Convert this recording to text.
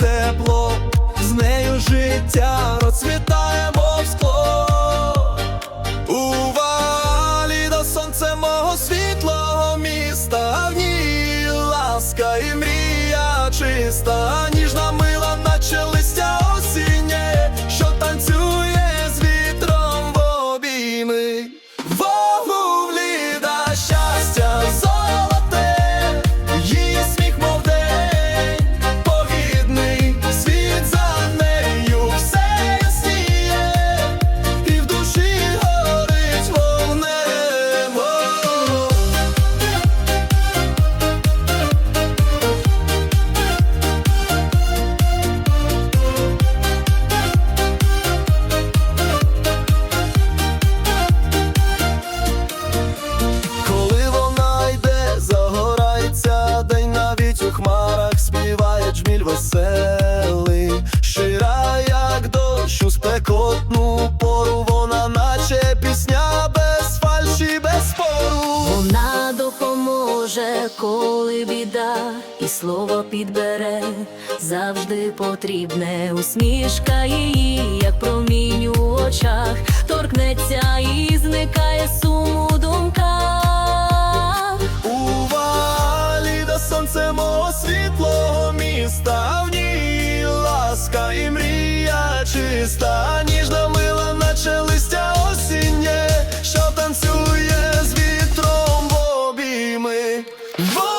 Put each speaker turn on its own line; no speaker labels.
тепло, з нею життя розцвітає, мов скло. У до сонце мого світлого міста, в ній ласка і мрія чиста, веселий, щира, як дощ у спекотну пору, вона наче пісня без фальші, без спору.
Вона допоможе, коли біда, і слово підбере, завжди потрібне усмішка її, як промінь у очах, торкнеться і зникає сум у думках.
У валі до сонце мого світлого міста, Vote!